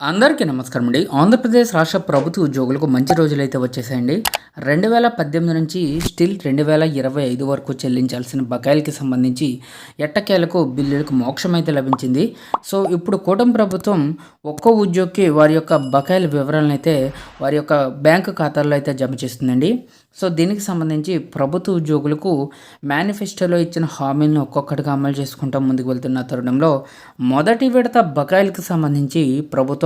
అందరికీ నమస్కారం అండి. ఆంధ్రప్రదేశ్ రాష్ట్ర ప్రభుత్వ ఉద్యోగులకు మంచి రోజులైతే వచ్చేసాయండి. రెండు వేల పద్దెనిమిది నుంచి స్టిల్ రెండు వేల ఇరవై ఐదు వరకు చెల్లించాల్సిన బకాయిలకి సంబంధించి ఎట్టకేలకు బిల్లులకు మోక్షం అయితే లభించింది. సో ఇప్పుడు కూటమి ప్రభుత్వం ఒక్కో ఉద్యోగికి వారి యొక్క బకాయిల వివరాలను అయితే వారి యొక్క బ్యాంకు ఖాతాల్లో అయితే జమ చేస్తుందండి. సో దీనికి సంబంధించి ప్రభుత్వ ఉద్యోగులకు మేనిఫెస్టోలో ఇచ్చిన హామీలను ఒక్కొక్కటిగా అమలు చేసుకుంటూ ముందుకు వెళ్తున్న తరుణంలో మొదటి విడత బకాయిలకు సంబంధించి ప్రభుత్వం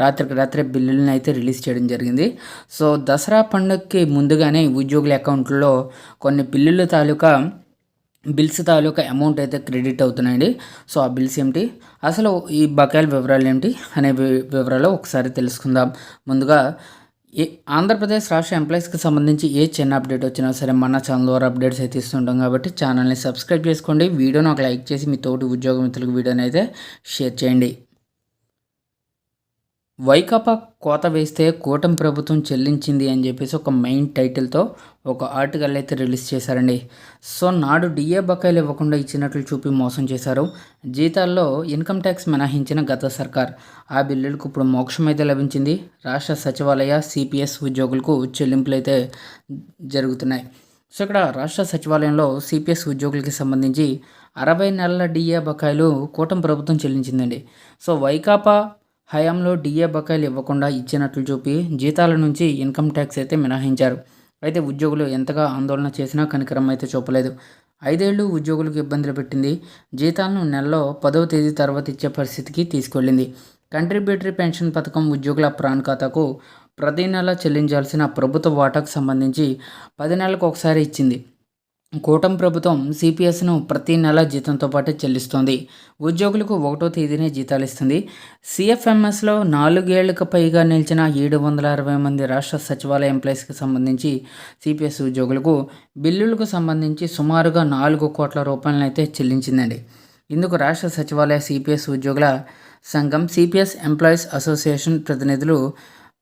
రాత్రికి రాత్రే బిల్లులను అయితే రిలీజ్ చేయడం జరిగింది. సో దసరా పండుగకి ముందుగానే ఉద్యోగుల అకౌంట్లో కొన్ని బిల్లుల తాలూకా బిల్స్ తాలూకా అమౌంట్ అయితే క్రెడిట్ అవుతున్నాయండి. సో ఆ బిల్స్ ఏమిటి? అసలు ఈ బకాయిల వివరాలు ఏమిటి అనే వివరాలు ఒకసారి తెలుసుకుందాం. ముందుగా ఏ ఆంధ్రప్రదేశ్ రాష్ట్ర ఎంప్లాయీస్కి సంబంధించి ఏ చిన్న అప్డేట్ వచ్చినా సరే మన ఛానల్ ద్వారా అప్డేట్స్ అయితే ఇస్తుంటాం కాబట్టి ఛానల్ని సబ్స్క్రైబ్ చేసుకోండి. వీడియోని ఒక లైక్ చేసి మీ తోటి ఉద్యోగ మిత్రులకు వీడియోని అయితే షేర్ చేయండి. వైకాపా కోత వేస్తే కూటమి ప్రభుత్వం చెల్లించింది అని చెప్పేసి ఒక మెయిన్ టైటిల్తో ఒక ఆర్టికల్ అయితే రిలీజ్ చేశారండి. సో నాడు డిఏ బకాయిలు ఇవ్వకుండా ఇచ్చినట్లు చూపి మోసం చేశారు. జీతాల్లో ఇన్కమ్ ట్యాక్స్ మినహాయించిన గత సర్కార్. ఆ బిల్లులకు ఇప్పుడు మోక్షం అయితే లభించింది. రాష్ట్ర సచివాలయ సిపిఎస్ ఉద్యోగులకు చెల్లింపులు అయితే జరుగుతున్నాయి. సో ఇక్కడ రాష్ట్ర సచివాలయంలో సిపిఎస్ ఉద్యోగులకి సంబంధించి అరవై నెలల డిఏ బకాయిలు కూటమి ప్రభుత్వం చెల్లించిందండి. సో వైకాపా హయాంలో డిఏ బకాయిలు ఇవ్వకుండా ఇచ్చినట్లు చూపి జీతాల నుంచి ఇన్కమ్ ట్యాక్స్ అయితే మినహాయించారు. అయితే ఉద్యోగులు ఎంతగా ఆందోళన చేసినా కనికరం అయితే చూపలేదు. ఐదేళ్ళు ఉద్యోగులకు ఇబ్బందులు పెట్టింది. జీతాలను నెలలో పదవ తేదీ తర్వాత ఇచ్చే పరిస్థితికి తీసుకెళ్ళింది. కంట్రిబ్యూటరీ పెన్షన్ పథకం ఉద్యోగుల ప్రాణ్ ఖాతాకు ప్రతి నెల చెల్లించాల్సిన ప్రభుత్వ వాటాకు సంబంధించి పది నెలలకు ఒకసారి ఇచ్చింది. కూటమి ప్రభుత్వం సిపిఎస్ను ప్రతి నెల జీతంతో పాటు చెల్లిస్తోంది. ఉద్యోగులకు ఒకటో తేదీనే జీతాలు ఇస్తుంది. సిఎఫ్ఎంఎస్లో నాలుగేళ్ళకు పైగా నిలిచిన ఏడు వందల అరవై మంది రాష్ట్ర సచివాలయ ఎంప్లాయీస్కి సంబంధించి సిపిఎస్ ఉద్యోగులకు బిల్లులకు సంబంధించి సుమారుగా నాలుగు కోట్ల రూపాయలను అయితే చెల్లించిందండి. ఇందుకు రాష్ట్ర సచివాలయ సిపిఎస్ ఉద్యోగుల సంఘం సిపిఎస్ ఎంప్లాయీస్ అసోసియేషన్ ప్రతినిధులు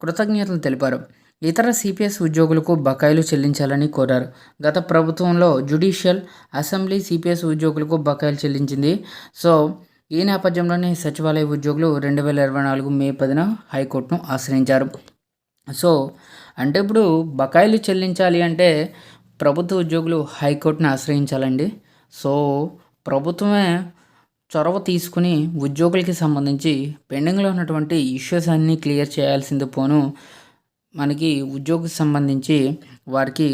కృతజ్ఞతలు తెలిపారు. ఇతర సిపిఎస్ ఉద్యోగులకు బకాయిలు చెల్లించాలని కోరారు. గత ప్రభుత్వంలో జ్యుడిషియల్ అసెంబ్లీ సిపిఎస్ ఉద్యోగులకు బకాయిలు చెల్లించింది. సో ఈ నేపథ్యంలోనే సచివాలయ ఉద్యోగులు రెండు వేల ఇరవై నాలుగు మే పదిన హైకోర్టును ఆశ్రయించారు. సో అంటే ఇప్పుడు బకాయిలు చెల్లించాలి అంటే ప్రభుత్వ ఉద్యోగులు హైకోర్టును ఆశ్రయించాలండి. సో ప్రభుత్వమే చొరవ తీసుకుని ఉద్యోగులకి సంబంధించి పెండింగ్లో ఉన్నటువంటి ఇష్యూస్ అన్నీ క్లియర్ చేయాల్సింది పోను మనకి ఉద్యోగం సంబంధించి వారికి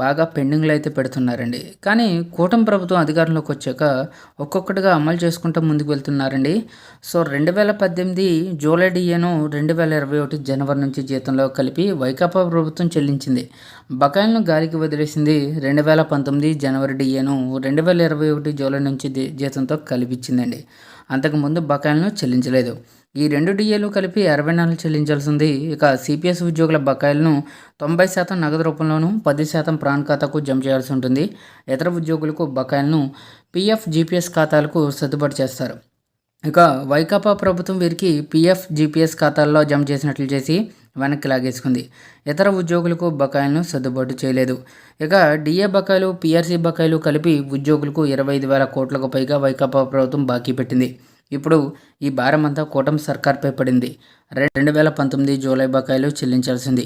బాగా పెండింగ్లు అయితే పెడుతున్నారండి. కానీ కూటమి ప్రభుత్వం అధికారంలోకి వచ్చాక ఒక్కొక్కటిగా అమలు చేసుకుంటూ ముందుకు వెళ్తున్నారండి. సో రెండు వేల పద్దెనిమిది జూలై డిఏను రెండు వేల ఇరవై ఒకటి జనవరి నుంచి జీతంలో కలిపి వైకాపా ప్రభుత్వం చెల్లించింది. బకాయిలను గాలికి వదిలేసింది రెండు వేల పంతొమ్మిది జనవరి డిఏను రెండు వేల ఇరవై ఒకటి జూలై నుంచి జీతంతో కలిపించిందండి అంతకుముందు బకాయిలను చెల్లించలేదు. ఈ రెండు డిఏలు కలిపి అరవై నెలలు చెల్లించాల్సింది. ఇక సిపిఎస్ ఉద్యోగుల బకాయిలను తొంభై శాతం నగదు రూపంలోనూ పది శాతం ప్రాణ్ ఖాతాకు జమ చేయాల్సి ఉంటుంది. ఇతర ఉద్యోగులకు బకాయిలను పిఎఫ్ జీపీఎస్ ఖాతాలకు సర్దుబాటు చేస్తారు. ఇక వైకాపా ప్రభుత్వం వీరికి పిఎఫ్ జీపీఎస్ ఖాతాల్లో జమ చేసినట్లు చేసి వెనక్కి లాగేసుకుంది. ఇతర ఉద్యోగులకు బకాయిలను సర్దుబాటు చేయలేదు. ఇక డిఏ బకాయిలు పిఆర్సీ బకాయిలు కలిపి ఉద్యోగులకు ఇరవై ఐదు వేల కోట్లకు పైగా వైకాపా ప్రభుత్వం బాకీ పెట్టింది. ఇప్పుడు ఈ భారం అంతా కూటమి సర్కార్పై పడింది. రెండు వేల పంతొమ్మిది జూలై బకాయిలు చెల్లించాల్సింది.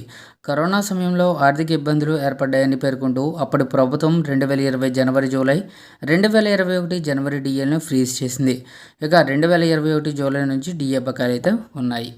కరోనా సమయంలో ఆర్థిక ఇబ్బందులు ఏర్పడ్డాయని పేర్కొంటూ అప్పటి ప్రభుత్వం రెండు వేల ఇరవై జనవరి జూలై రెండు వేల ఇరవై ఒకటి జనవరి డిఏలను ఫ్రీజ్ చేసింది. ఇక రెండు వేల ఇరవై ఒకటి జూలై నుంచి డిఏ బకాయిలు అయితే ఉన్నాయి.